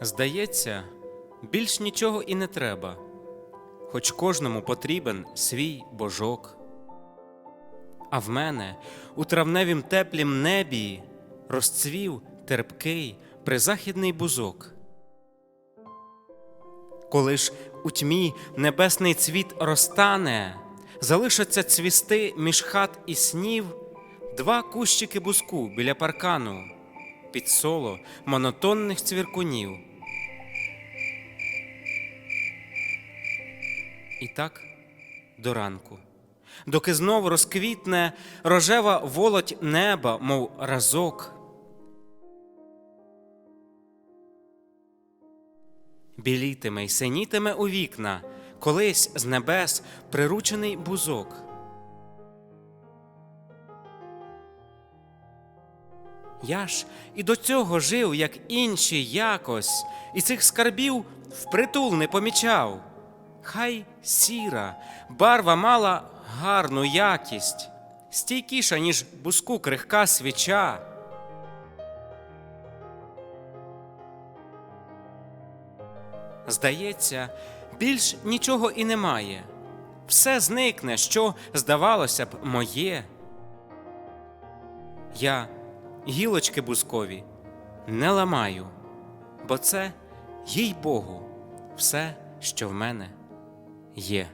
Здається, більш нічого і не треба, хоч кожному потрібен свій божок. А в мене у травневім теплім небі розцвів терпкий призахідний бузок. Коли ж у тьмі небесний цвіт розтане, залишаться цвісти між хат і снів два кущики бузку біля паркану під соло монотонних цвіркунів. І так до ранку, доки знов розквітне рожева волоть неба, мов разок. Білітиме й синітиме у вікна, колись з небес приручений бузок. Я ж і до цього жив, як інші якось, і цих скарбів впритул не помічав. Хай сіра, барва мала гарну якість, стійкіша, ніж буску крихка свіча. Здається, більш нічого і немає. Все зникне, що, здавалося б, моє. Я гілочки бузкові не ламаю, бо це, їй Богу, все, що в мене є.